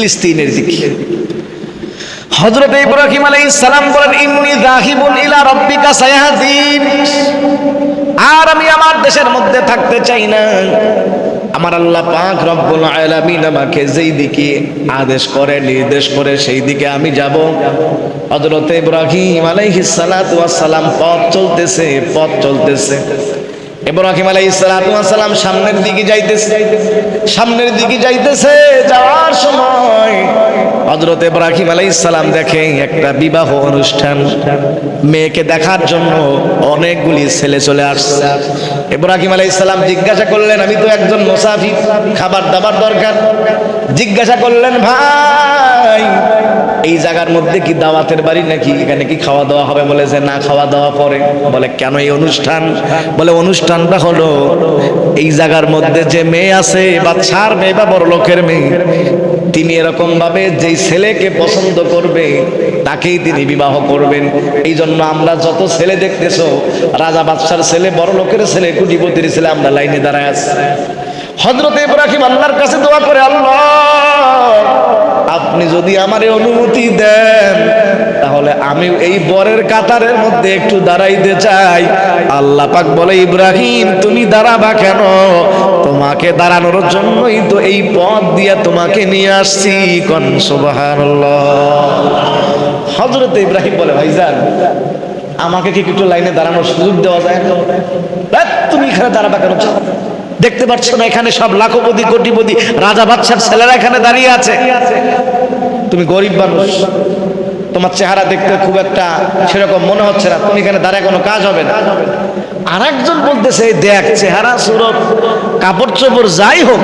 ফিলিস্তিনের দিকে। হযরত ইব্রাহিম আলাইহিস সালাম বলেন, ইন্নী যাহিবুন ইলা রাব্বিকা সায়াহদিন। আর আমি আমার দেশের মধ্যে থাকতে চাই না। আমার আল্লাহ পাক রব্বুল আলামিন আমাকে যেই দিকে আদেশ করে, নির্দেশ করে, সেই দিকে আমি যাব। হযরত ইব্রাহিম আলাইহিস সালাতু ওয়াস সালাম পথ চলতেছে পথ চলতেছে। ইব্রাহিম আলাইহিস সালাতু ওয়াস সালাম সামনের দিকে যাইতেছে। সামনের দিকে যাইতেছে, যাওয়ার সময় হযরত ইব্রাহিম আলাইহিস সালাম দেখে একটা বিবাহ অনুষ্ঠান। মেয়েকে দেখার জন্য অনেকগুলি ছেলে চলে আসছে। ইব্রাহিম আলাইহিস সালাম জিজ্ঞাসা করলেন, আমি তো একজন মুসাফির, খাবার দাবার দরকার। জিজ্ঞাসা করলেন, ভাই, এই জায়গার মধ্যে কি দাওয়াতের বাড়ি নাকি? এখানে কি খাওয়া দাওয়া হবে? বলে যে না, খাওয়া দাওয়া পরে। বলে, কেন এই অনুষ্ঠান? বলে, অনুষ্ঠানটা হলো, এই জায়গার মধ্যে যে মেয়ে আছে, বাচ্চার মেয়ে বা বড় লোকের মেয়ে, তিনি এরকম ভাবে যেই ছেলেকে পছন্দ করবে, তাকেই তিনি বিবাহ করবেন। এই জন্য আমরা যত ছেলে দেখতেছ, রাজা বাদশার ছেলে, বড় লোকের ছেলে, কুটিপতির ছেলে, আমরা লাইনে দাঁড়ায় আছি। হজরত ইব্রাহিম আল্লাহর কাছে দোয়া করে, আল্লাহ, আপনি যদি আমারে অনুমতি দেন, তাহলে আমি এই বরের কাতারের মধ্যে একটু দাঁড়াইতে চাই। আল্লাহ পাক বলে, ইব্রাহিম, তুমি দাঁড়াবা কেন? তোমাকে দাঁড়ানোর জন্যই তো এই পথ দিয়ে তোমাকে নিয়ে আসছি। কন হযরত ইব্রাহিম বলে, ভাইজান, আমাকে কি একটু লাইনে দাঁড়ানোর সুযোগ দেওয়া যায়? তুমি এখানে দাঁড়াবা কেন। দেখতে পাচ্ছ না, এখানে সব লাখপতি, কোটিপতি, রাজা বাচ্চার ছেলেরা এখানে দাঁড়িয়ে আছে। তুমি গরিব মানুষ, তোমার চেহারা দেখতে খুব একটা সেরকম মনে হচ্ছে না, তুমি এখানে দাঁড়ায় কোনো কাজ হবে না। আর একজন বলতেছে দেখ, চেহারা, সুরত, কাপড় চোপড় যাই হোক,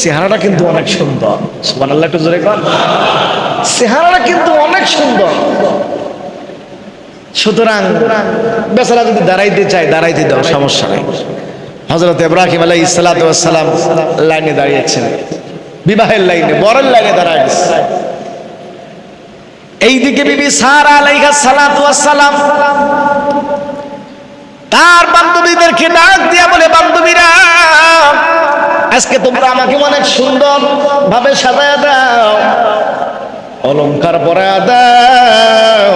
চেহারাটা কিন্তু অনেক সুন্দর। সুবহানাল্লাহ, একটু জোরে কর চেহারাটা কিন্তু অনেক সুন্দর। সুতরাং বেচারা যদি দাঁড়াইতে চায়, দাঁড়াইতে দাও, সমস্যা নেই। হজরত ইব্রাহিম আলাই সালাম লাইনে দাঁড়িয়েছেন। বিবাহের লাইনে, বরের লাইনে দাঁড়ায় এইদিকে বিবি সারা আলাইহা সালাতু সালাম তার বান্ধবীদেরকে ডাক দিয়া বলে, বান্ধবীরা, আজকে তোমরা আমাকে অনেক সুন্দর ভাবে সাজায় দাও, অলংকার পরায় দাও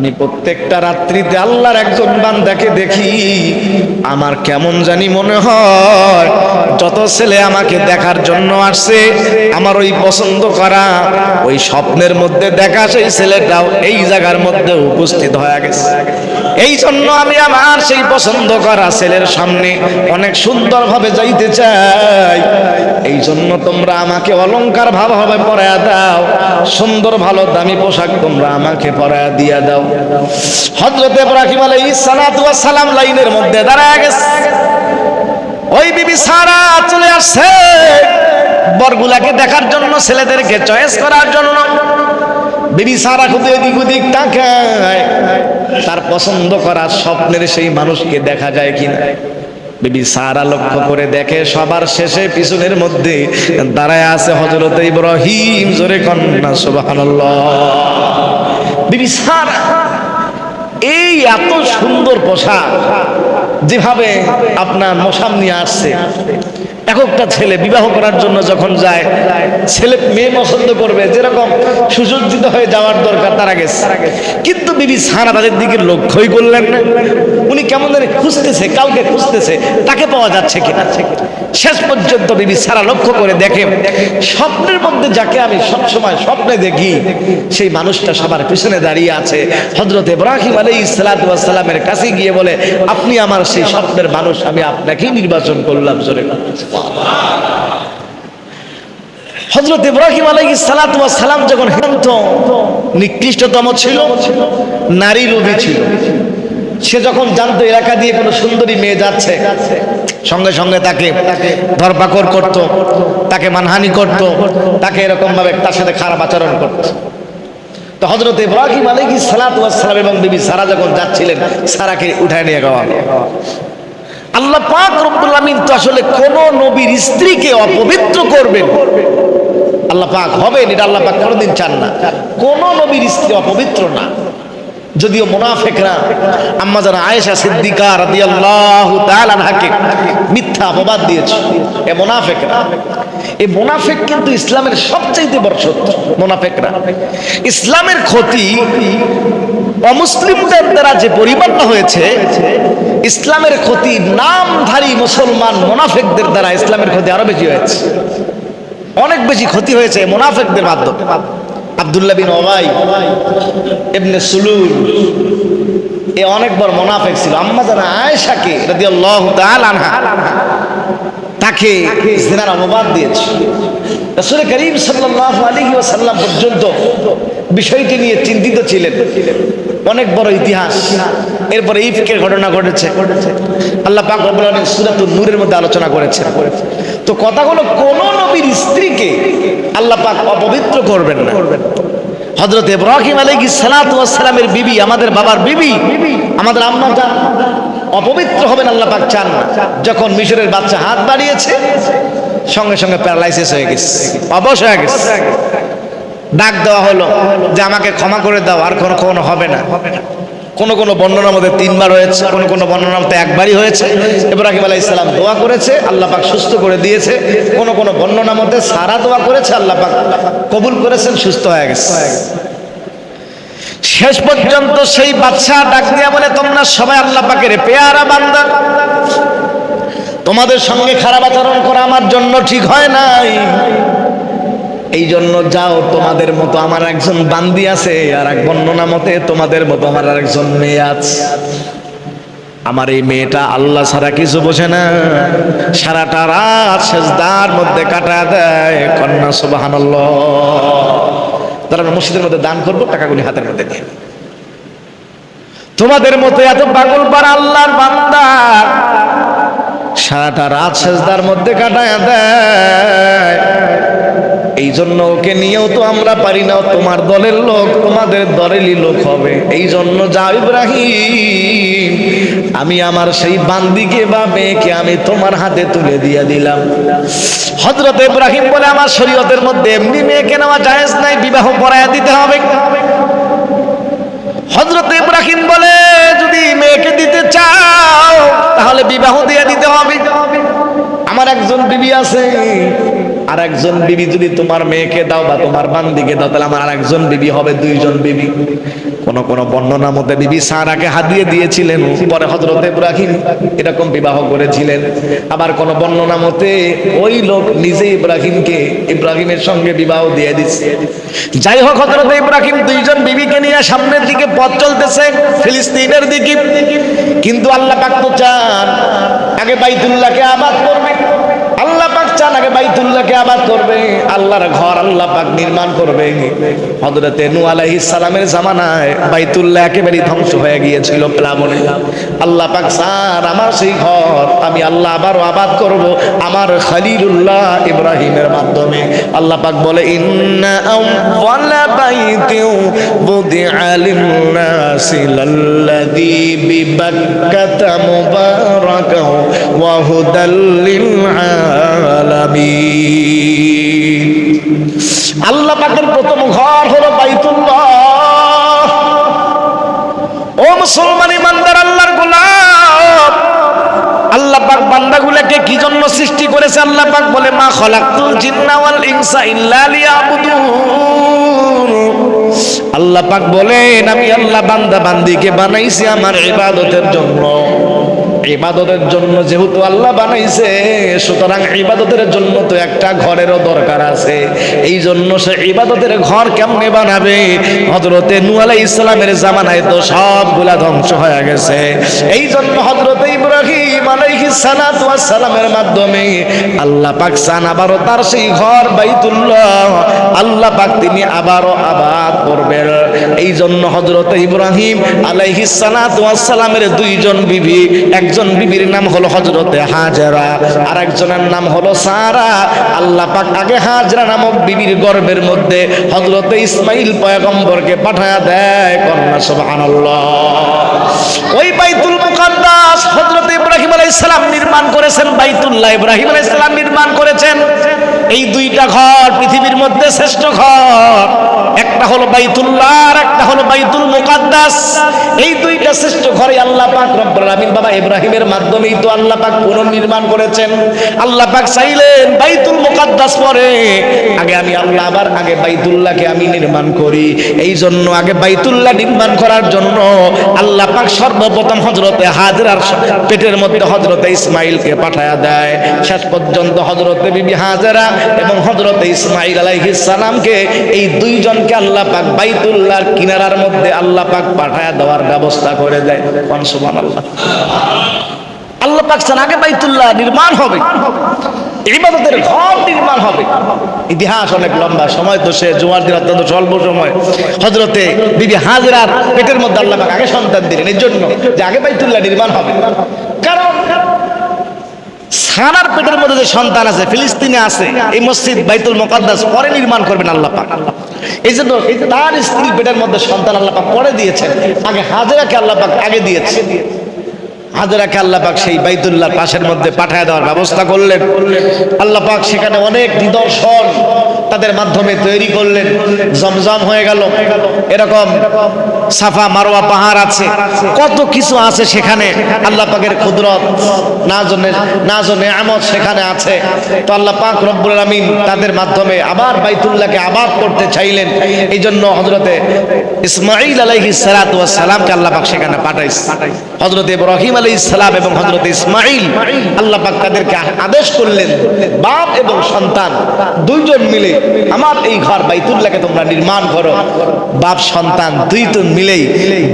আমি প্রত্যেকটা রাত্রিতে আল্লাহর একজন বান্দাকে দেখি, আমার কেমন জানি মনে হয়, যত ছেলে আমাকে দেখার জন্য আসছে, আমার ওই পছন্দ করা, ওই স্বপ্নের মধ্যে দেখা সেই ছেলেটাও এই জায়গার মধ্যে উপস্থিত হয়ে গেছে। এই জন্য আমি আমার সেই পছন্দ করা ছেলের সামনে অনেক সুন্দরভাবে যাইতে চাই। এই জন্য তোমরা আমাকে অলংকার ভালোভাবে পরায়া দাও, সুন্দর ভালো দামি পোশাক তোমরা আমাকে পরায়া দিয়া দাও। হযরত ইব্রাহিম ওয়াস সালাম লাইনের মধ্যে দাঁড়ায় গেছে। ওই বিবি সারা চলে আসছে। বরগুলাকে দেখার জন্য, ছেলেদেরকে চয়েস করার জন্য। বিবি সারা খুব এদিক ওদিক তাকায়। তার পছন্দ করা স্বপ্নের সেই মানুষকে দেখা যায় কিনা। বিবি সারা লক্ষ্য করে দেখে, সবার শেষে পিছনের মধ্যে দাঁড়ায় আছে হজরত ইব্রাহিম। জোরে কন্যা, সুবহানাল্লাহ। বিবি সারা এই এত সুন্দর পোশাক যেভাবে আপনার মশাম নিয়ে আসছে এককটা ছেলে বিবাহ করার জন্য যখন যায়, ছেলে মেয়ে পছন্দ করবে, যেরকম সুসজ্জিত হয়ে যাওয়ার দরকার তারা গেছে। কিন্তু বিবি সারা তাদের দিকে লক্ষ্যই করলেন না। উনি কেমন জানি খুঁজতেছে, কাউকে খুঁজতেছে, তাকে পাওয়া যাচ্ছে কিনা। শেষ পর্যন্ত বিবি সারা লক্ষ্য করে দেখে, স্বপ্নের মধ্যে যাকে আমি সবসময় স্বপ্নে দেখি, সেই মানুষটা সবার পিছনে দাঁড়িয়ে আছে। হজরত ইব্রাহিম আলী সালামের কাছে গিয়ে বলে, আপনি আমার সেই স্বপ্নের মানুষ, আমি আপনাকেই নির্বাচন করলাম জোরে হজরত ইব্রাহিম আলাই সালাম যখন হেমন্ত নিকৃষ্টতম ছিল, নারী রূপী ছিল সে যখন জানতো এলাকা দিয়ে কোনো সুন্দরী মেয়ে যাচ্ছে, সঙ্গে সঙ্গে তাকে ধরপাকড় করত, তাকে মানহানি করত, তাকে এরকম ভাবে তার সাথে খারাপ আচরণ করত তো হজরত ইব্রাহিম আলাইহি সালাম এবং বিবি সারা যখন যাচ্ছিলেন, সারাকে উঠায় নিয়ে হলো। আল্লাহ পাক রব্বুল আমিন তো আসলে কোন নবীর স্ত্রীকে অপবিত্র করবেন। আল্লাহ পাক হবেন, এটা আল্লাহ পাক কোনোদিন চান না। কোন নবীর স্ত্রী অপবিত্র না। যদিও মুনাফেকরা, আম্মা যারা আয়েশা সিদ্দিকা রাদিয়াল্লাহু তাআলা আনহাকে মিথ্যা অপবাদ দিয়েছে, এ মুনাফেকরা। এই মুনাফেক কিন্তু ইসলামের সবচাইতে বড় শত্রু, মুনাফেকরা। ইসলামের ক্ষতি অমুসলিমদের দ্বারা যে পরিমাণটা হয়েছে, ইসলামের ক্ষতি নামধারী মুসলমান মুনাফেকদের দ্বারা ইসলামের ক্ষতি আরও বেশি হয়েছে। অনেক বেশি ক্ষতি হয়েছে মুনাফেকদের মাধ্যমে। আব্দুল্লাহ বিন ওবাই, ইবনে সুলুল, এ অনেক বড় মুনাফেক ছিল। আম্মা জানা আয়েশাকে রাদিয়াল্লাহু তাআলা আনহা তাকে জিনার অপবাদ দিয়েছে। রাসূল করিম সাল্লাল্লাহু আলাইহি ওয়াসাল্লাম পর্যন্ত বিষয়টি নিয়ে চিন্তিত ছিলেন। অনেক বড় ইতিহাস। এরপরে ইফকের ঘটনা ঘটেছে। আল্লাহ পাক আলামিন সূরাতুন নূরের মধ্যে আলোচনা করেছেন। তো কথা হলো কোন নবীর স্ত্রীকে আল্লাহ পাক অপবিত্র করবেন না। হজরত ইব্রাহিম সালাতু সালামের বিবি, আমাদের বাবার বিবি, আমাদের আম্মা অপবিত্র হবেন আল্লাহ পাক চান। যখন মিশরের বাচ্চা হাত বাড়িয়েছে, সঙ্গে সঙ্গে প্যারালাইসিস হয়ে গেছে। অবশ হয়ে গেছে। ডাক দেওয়া হলো যে আমাকে ক্ষমা করে দাও, আর কোনো কোনো হবে না। কোন কোন বর্ণনার মধ্যে তিনবার হয়েছে, কোন কোন বর্ণনার মধ্যে একবারই হয়েছে। ইব্রাহিম আলাইহিস সালাম দোয়া করেছে পাক সুস্থ করে দিয়েছে। কোন কোন বর্ণনার মধ্যে সারা দোয়া করেছে, আল্লাহ পাক কবুল করেছেন, সুস্থ হয়ে গেছে। শেষ পর্যন্ত সেই বাদশা ডাক দিয়া বলে, তোমরা সবাই আল্লাহ পাকের পেয়ারা বান্দা। তোমাদের সঙ্গে খারাপ আচরণ করা আমার জন্য ঠিক হয় নাই। এই জন্য যাও, তোমাদের মতো আমার একজন বান্দি আছে আর এক বর্ণনা মতে তোমাদের মতো আমার আর একজন মেয়ে আছে। আমার এই মেয়েটা আল্লাহ ছাড়া কিছু বোঝে না। সারাটা রাত সেজদার মধ্যে কাটা দেয়। কন্যা সুবাহান তারা আমরা মসজিদের মধ্যে দান করব, টাকাগুলি হাতের মধ্যে নিয়ে তোমাদের মতো এত পাগল পার আল্লাহর বান্দা সারাটা রাত সেজদার মধ্যে কাটায় দেয়। এই জন্য ওকে নিয়েও তো আমরা পারি না, তোমার দলের লোক, তোমাদের দলেরই লোক হবে। এই জন্য যাও ইব্রাহিম, আমি আমার সেই বান্দিকে বা মেয়েকে আমি তোমার হাতে তুলে দিয়ে দিলাম। হজরত ইব্রাহিম বলে আমার শরীয়তের মধ্যে এমনি মেয়েকে নেওয়া জায়েজ নাই, বিবাহ পড়ায়া দিতে হবে। হজরত ইব্রাহিম বলে, যদি মেয়েকে দিতে চাও, তাহলে বিবাহ দিয়ে দিতে হবে। আমার একজন বিবি আছে আর একজন বিবি যদি তোমার মেয়েকে দাও বা তোমার বান্দিকে দাও, তাহলে আমার আর একজন বিবি হবে, দুইজন বিবি। কোন কোন বর্ণনা মতে বিবি সারাকে হাদিয়ে দিয়েছিলেন, পরে হজরত ইব্রাহিম এরকম বিবাহ করেছিলেন। আবার কোন বর্ণনা মতে ওই লোক নিজে ইব্রাহিমকে, ইব্রাহিমের সঙ্গে বিবাহ দিয়ে দিচ্ছে যাই হোক হজরত ইব্রাহিম দুইজন বিবিকে নিয়ে সামনের দিকে পথ চলতেছে, ফিলিস্তিনের দিকে। কিন্তু আল্লাহ পাক তো চান, আগে বাইতুল্লাহকে আবাদ করবে। আল্লাহ চান আগে বাইতুল্লাহকে আবাদ করবে, আল্লাহর ঘর আল্লাহ পাক নির্মাণ করবে। হযরতে নূহ আলাইহিস সালামের জামানায় বাইতুল্লাহ একেবারে ধ্বংস হয়ে গিয়েছিল প্লাবনে। আল্লাহ পাক চান আমার সেই ঘর আমি আল্লাহ আবারও আবাদ করব আমার খলিলুল্লাহ ইব্রাহিমের মাধ্যমে। আল্লাহ পাক বলে, ইন্না আউয়ালা বাইতিন বুদিআ লিন-নাসি বিবাক্কাতা মুবারাকাও ওয়া হুদাল আল্লাহ পাকের প্রথম ঘর হলো বাইতুল্লাহ। ও মুসলমান ইমানদার, আল্লাহর গোলাম আল্লাহ পাক বান্দাগুলোকে কি জন্য সৃষ্টি করেছে? আল্লাহ পাক বলে, মা খলাকতুল জিন্না ওয়াল ইনসা ইল্লা লিয়াবুদুন। আল্লাহ পাক বলেন, আমি আল্লাহ বান্দা বান্দিকে বানাইছি আমার ইবাদতের জন্য। ইবাদতের জন্য যেহেতু আল্লাহ বানাইছে, সুতরাং ইবাদতের জন্য তো একটা ঘরেরও দরকার আছে। এই জন্য সে ইবাদতের ঘর কেমনে বানাবে? হজরতে নু আলাই ইসলামের জামানায় তো সবগুলা ধ্বংস হয়ে গেছে। এই জন্য হজরতে ইব্রাহিম সালামের মাধ্যমে আল্লাহ পাক আবারও তার সেই ঘর বাইতুল্লাহ। আল্লাহ পাক তিনি আবারও আবাদ করবেন। এই জন্য হজরত ইব্রাহিম আলাইহিস সালাতু সালামের দুইজন বিবি, একজন বিবির নাম হলো হজরতে হাজরা আর একজনের নাম হলো সারা। আল্লাহ পাক আগে হাজরা নামক বিবির গর্ভের মধ্যে হজরতে ইসমাইল পয়গম্বরকে পাঠায়া দেয়, কন্যা সুবহানাল্লাহ। ওই বাইতুল মুকাদ্দাস হযরত ইব্রাহিম আলাইহিস সালাম নির্মাণ করেছেন বাইতুল্লাহ। ইব্রাহিম আলাইহিস সালাম নির্মাণ করেছেন। এই দুইটা ঘর পৃথিবীর মধ্যে শ্রেষ্ঠ ঘর। একটা হলো বাইতুল্লাহ আর একটা হলো বাইতুল মুকাদ্দাস। এই দুইটা শ্রেষ্ঠ ঘরে আল্লাহ পাক রব্বুল আলামিন বাবা ইব্রাহিমের মাধ্যমেই তো আল্লাহ পাক পুনর্নির্মাণ করেছেন। আল্লাহ পাক চাইলেন বাইতুল মুকাদ্দাস পরে। আগে আমি আল্লাহ, আবার আগে বাইতুল্লাহকে আমি নির্মাণ করি। এই জন্য আগে বাইতুল্লাহ নির্মাণ করার জন্য আল্লাহ পাক সর্বপ্রথম হজরতে হাজরার পেটের মধ্যে হজরতে ইসমাইলকে পাঠায়া দেয়। শেষ পর্যন্ত হজরতে বিবি হাজরা এবং হজরতে ইসমাইল আলাইহিস সালামকে এই দুইজনকে আল্লাহ পাক বাইতুল্লাহর কিনারার মধ্যে আল্লাহ পাক পাঠায়া দেওয়ার ব্যবস্থা করে দেয়। কোন সুবহানাল্লাহ। আল্লাহ পাক চান আগে বাইতুল্লাহ নির্মাণ হবে। ইবাদতের ঘর নির্মাণ হবে। ইতিহাস অনেক লম্বা সময় তো সে জুমার দিন অত্যন্ত স্বল্প সময়। হজরতে বিবি হাজরার পেটের মধ্যে আল্লাহ পাক আগে সন্তান দিলেন। এর জন্য যে আগে বাইতুল্লাহ নির্মাণ হবে। সানার পেটের মধ্যে যে সন্তান আছে, ফিলিস্তিনে আছে, এই মসজিদ বাইতুল মোকাদ্দাস পরে নির্মাণ করবেন আল্লাহ পাক। এই জন্য তার স্ত্রী পেটের মধ্যে সন্তান আল্লাহ পাক পরে দিয়েছেন, আগে হাজরাকে আল্লাহ পাক আগে দিয়েছে হাজরাকে আল্লাহ পাক সেই বাইতুল্লাহর পাশের মধ্যে পাঠায় দেওয়ার ব্যবস্থা করলেন। আল্লাহ পাক সেখানে অনেক নিদর্শন তাদের মাধ্যমে তৈরি করলেন। জমজম হয়ে গেল। এরকম সাফা মারোয়া পাহাড় আছে। কত কিছু আছে সেখানে। আল্লাহ পাকের কুদরত। না জনে না জনে আমদ সেখানে আছে। তো আল্লাহ পাক রব্বুল আলামিন তাদের মাধ্যমে আবার বাইতুল্লাহকে আবাদ করতে চাইলেন। এই জন্য হজরতে ইসমাইল আলাইহিস সালাতু সালামকে আল্লাহ পাক সেখানে পাঠাইছে। হজরত ইব্রাহিম আলাইহিস সালাম এবং হজরত ইসমাইল আল্লাহ পাক তাদেরকে আদেশ করলেন, বাপ এবং সন্তান দুইজন মিলে আমার এই ঘর বাইতুল্লাহকে তোমরা নির্মাণ করো। বাপ, সন্তান দুইজন মিলেই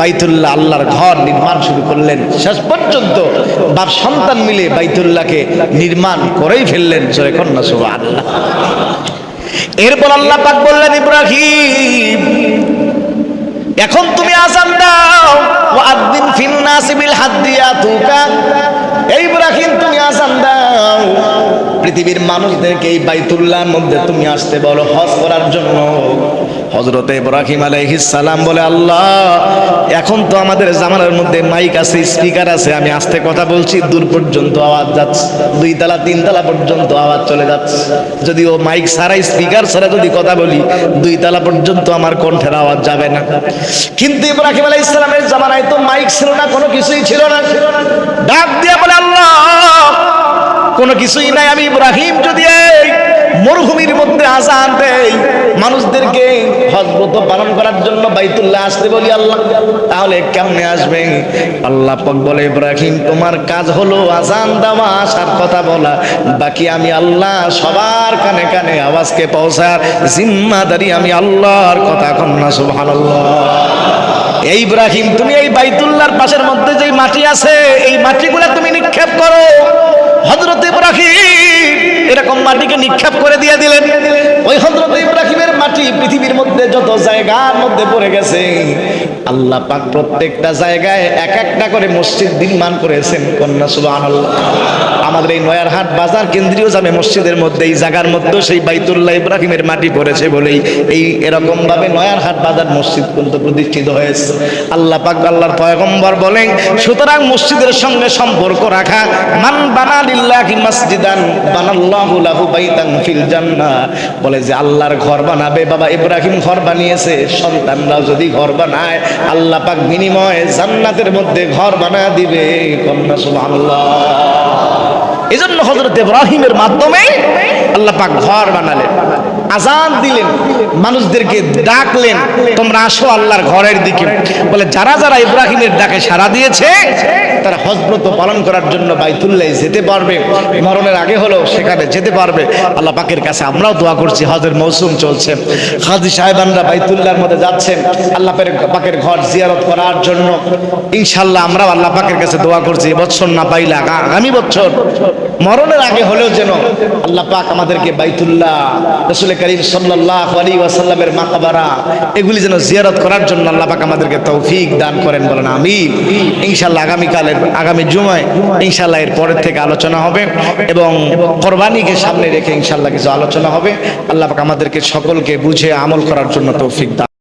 বাইতুল্লাহ আল্লাহর ঘর নির্মাণ শুরু করলেন। শেষ পর্যন্ত বাপ সন্তান মিলে বাইতুল্লাহকে নির্মাণ করেই ফেললেন জয় কন্যা আল্লাহ এরপর আল্লাহ পাক বললেন, ইব্রাহিম, এখন তুমি আজান দাও আদিন ফিন্নাসি বিল হাদিয়া তুকা এই ইব্রাহিম, তুমি আজান দাও। পৃথিবীর মানুষদেরকে এই বাইতুল্লাহর মধ্যে তুমি আসতে বলো, হজ করার জন্য। হজরতে ইব্রাহিম সালাম বলে, আল্লাহ, এখন তো আমাদের জামানার মধ্যে মাইক আছে, স্পিকার আছে, আমি আস্তে কথা বলছি, দূর পর্যন্ত আওয়াজ যাচ্ছে, দুই তালা, তিন তালা পর্যন্ত আওয়াজ চলে যাচ্ছে। যদি ও মাইক ছাড়া স্পিকার ছাড়া যদি কথা বলি, দুই তালা পর্যন্ত আমার কণ্ঠের আওয়াজ যাবে না। কিন্তু ইব্রাহিম আলাইহিস সালামের জামানায় তো মাইক ছিল না, কোনো কিছুই ছিল না। ডাক দিয়ে বলে, আল্লাহ, কোনো কিছুই নাই, আমি ইব্রাহিম যদি মরুভূমির মধ্যে আজান দেই মানুষদেরকে হজরত পালন করার জন্য বাইতুল্লাহ আসতে বলি আল্লাহ, তাহলে কেমনে আসবে? আল্লাহ পাক বলে, ইব্রাহিম, তোমার কাজ হলো আজান দেওয়া, আসার কথা বলা। বাকি আমি আল্লাহ সবার কানে কানে আওয়াজকে পৌঁছার জিম্মাদারি আমি আল্লাহর কথা কন্যা সুবহানাল্লাহ। এই ইব্রাহিম, তুমি এই বাইতুল্লাহর পাশের মধ্যে যে মাটি আছে, এই মাটিগুলা তুমি নিক্ষেপ করো। হজরত ইব্রাহিম এরকম মাটিকে নিক্ষেপ করে দিয়ে দিলেন। ওই হজরত ইব্রাহিমের মাটি পৃথিবীর মধ্যে যত জায়গার মধ্যে পড়ে গেছে আল্লাহ পাক প্রত্যেকটা জায়গায় এক একটা করে মসজিদ নির্মাণ করেছেন, কন্যা সুবহানাল্লাহ। আমাদের এই নয়ারহাট বাজার কেন্দ্রীয় জামে মসজিদের মধ্যে, এই জায়গার মধ্যে সেই বাইতুল্লাহ ইব্রাহিমের মাটি পড়েছে বলেই এই এরকম ভাবে নয়ারহাট বাজার মসজিদ কিন্তু প্রতিষ্ঠিত হয়েছে। আল্লাহ পাক আল্লাহর পয়গম্বর বলেন, সুতরাং মসজিদের সঙ্গে সম্পর্ক রাখা, মান বানা লিল্লাহি মাসজিদান বানাল্লাহু লাহু বাইতান ফিল জান্নাহ। বলে যে আল্লাহর ঘর বানাবে, বাবা ইব্রাহিম ঘর বানিয়েছে, সন্তানরাও যদি ঘর বানায় আল্লাহ পাক বিনিময়ে জান্নাতের মধ্যে ঘর বানায় দিবে। কন্যা, সুবহানাল্লাহ। এই জন্য হজরত ইব্রাহিমের মাধ্যমে আল্লাহ পাক ঘর বানালেন, আজান দিলেন, মানুষদেরকে ডাকলেন, তোমরা আসো আল্লাহর ঘরের দিকে। বলে, যারা যারা ইব্রাহিমের ডাকে সাড়া দিয়েছে তারা হজব্রত পালন করার জন্য বাইতুল্লাহ যেতে পারবে। মরণের আগে হলেও সেখানে যেতে পারবে। আল্লাহ পাকের কাছে আমরাও দোয়া করছি, হজের মৌসুম চলছে। হাজি সাহেবানরা বাইতুল্লাহর মধ্যে যাচ্ছেন। আল্লাহ পাকের ঘর জিয়ারত করার জন্য। ইনশাল্লাহ আমরাও আল্লাহ পাকের কাছে দোয়া করছি এবছর না পাইলে আগামী বছর মরণের আগে হলেও যেন আল্লাহ পাক আমাদেরকে বাইতুল্লাহ, রসুল করিম সাল্লাহ আলী ওয়াসাল্লামের মাকাবারা এগুলি যেন জিয়ারত করার জন্য আল্লাহ পাক আমাদেরকে তৌফিক দান করেন বলেন আমি ইনশাল্লাহ আগামীকালের আগামী জুমায় ইনশাল্লাহ এর পরের থেকে আলোচনা হবে এবং কোরবানিকে সামনে রেখে ইনশাল্লাহ কিছু আলোচনা হবে। আল্লাহ আমাদেরকে সকলকে বুঝে আমল করার জন্য তৌফিক দান।